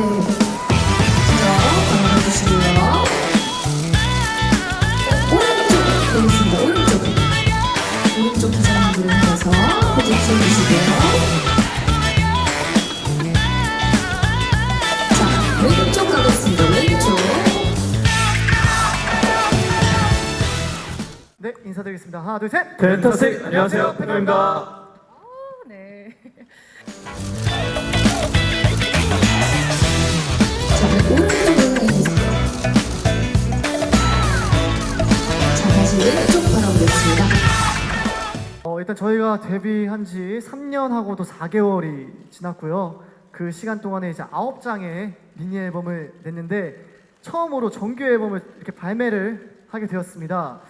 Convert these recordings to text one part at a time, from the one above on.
네. 자, 바라봐주시고요. 오른쪽 되겠습니다. 오른쪽. 오른쪽 기자님들을 해서 포즈 취해주시고요. 자, 왼쪽 가겠습니다. 왼쪽. 네, 인사드리겠습니다. 하나, 둘, 셋. 덴터스 안녕하세요 팬입니다. 일단 저희가 데뷔한 지 3년하고도 4개월이 지났고요. 그 시간 동안에 이제 9장의 미니 앨범을 냈는데 처음으로 정규 앨범을 이렇게 발매를 하게 되었습니다.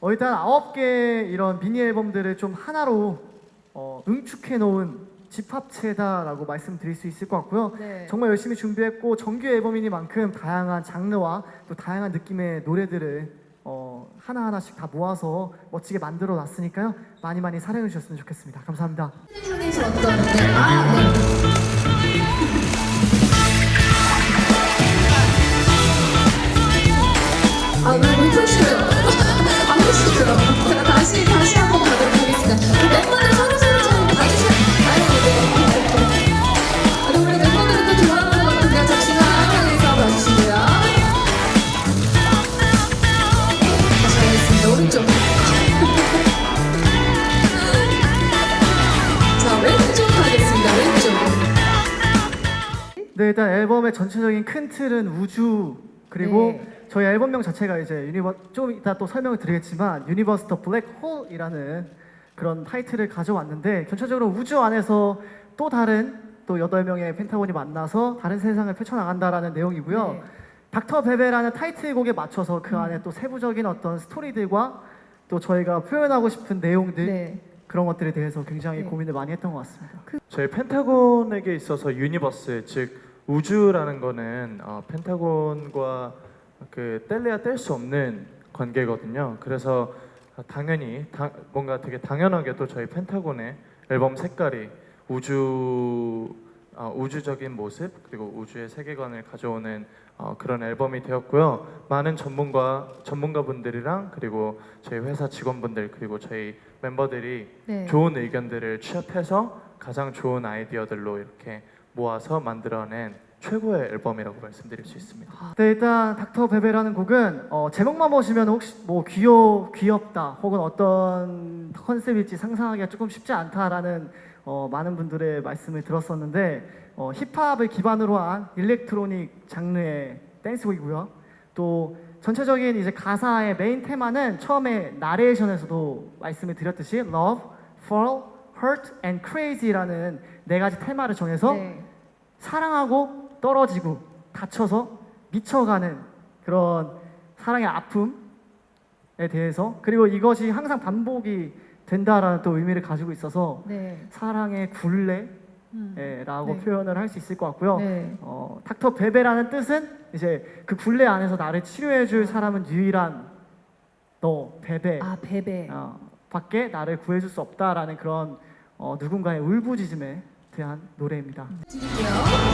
어, 일단 9개 이런 미니 앨범들을 좀 하나로 어, 응축해 놓은 집합체다라고 말씀드릴 수 있을 것 같고요. 네. 정말 열심히 준비했고 정규 앨범이니만큼 다양한 장르와 또 다양한 느낌의 노래들을 어, 하나하나씩 다 모아서 멋지게 만들어 놨으니까요. 많이 많이 사랑해 주셨으면 좋겠습니다. 감사합니다. 중에서 어떤 네, 아, 네. 아, 왜 불편시려요? 네, 일단 앨범의 전체적인 큰 틀은 우주 그리고 네. 저희 앨범명 자체가 이제 유니버 좀 이따 또 설명을 드리겠지만 유니버스 더 블랙홀이라는 그런 타이틀을 가져왔는데 전체적으로 우주 안에서 또 다른 또 여덟 명의 펜타곤이 만나서 다른 세상을 펼쳐나간다라는 내용이고요. 네. 닥터 베베라는 타이틀곡에 맞춰서 그 안에 또 세부적인 어떤 스토리들과 또 저희가 표현하고 싶은 내용들 네. 그런 것들에 대해서 굉장히 네. 고민을 많이 했던 것 같습니다. 저희 펜타곤에게 있어서 유니버스 즉 우주라는 거는 어, 펜타곤과 그 뗄래야 뗄 수 없는 관계거든요. 그래서 당연히 다- 뭔가 되게 당연하게도 저희 펜타곤의 앨범 색깔이 우주 어, 우주적인 모습 그리고 우주의 세계관을 가져오는 어, 그런 앨범이 되었고요. 많은 전문가 전문가분들이랑 그리고 저희 회사 직원분들 그리고 저희 멤버들이 네. 좋은 의견들을 취합해서 가장 좋은 아이디어들로 이렇게 모아서 만들어낸 최고의 앨범이라고 말씀드릴 수 있습니다. 네, 일단 닥터 베베라는 곡은 어, 제목만 보시면 혹시 뭐 귀여 귀엽다 혹은 어떤 컨셉일지 상상하기가 조금 쉽지 않다라는 어, 많은 분들의 말씀을 들었었는데 어, 힙합을 기반으로 한 일렉트로닉 장르의 댄스곡이고요. 또 전체적인 이제 가사의 메인 테마는 처음에 나레이션에서도 말씀을 드렸듯이 love, fall, hurt and crazy라는 네 가지 테마를 정해서 네. 사랑하고 떨어지고 다쳐서 미쳐가는 그런 사랑의 아픔에 대해서 그리고 이것이 항상 반복이 된다라는 또 의미를 가지고 있어서 네. 사랑의 굴레라고 음. 네. 네. 표현을 할 수 있을 것 같고요. 네. 어, 닥터 베베라는 뜻은 이제 그 굴레 안에서 나를 치료해줄 사람은 유일한 너 베베 아, 베베. 어, 밖에 나를 구해줄 수 없다라는 그런 어, 누군가의 울부짖음에 대한 노래입니다. 드릴게요.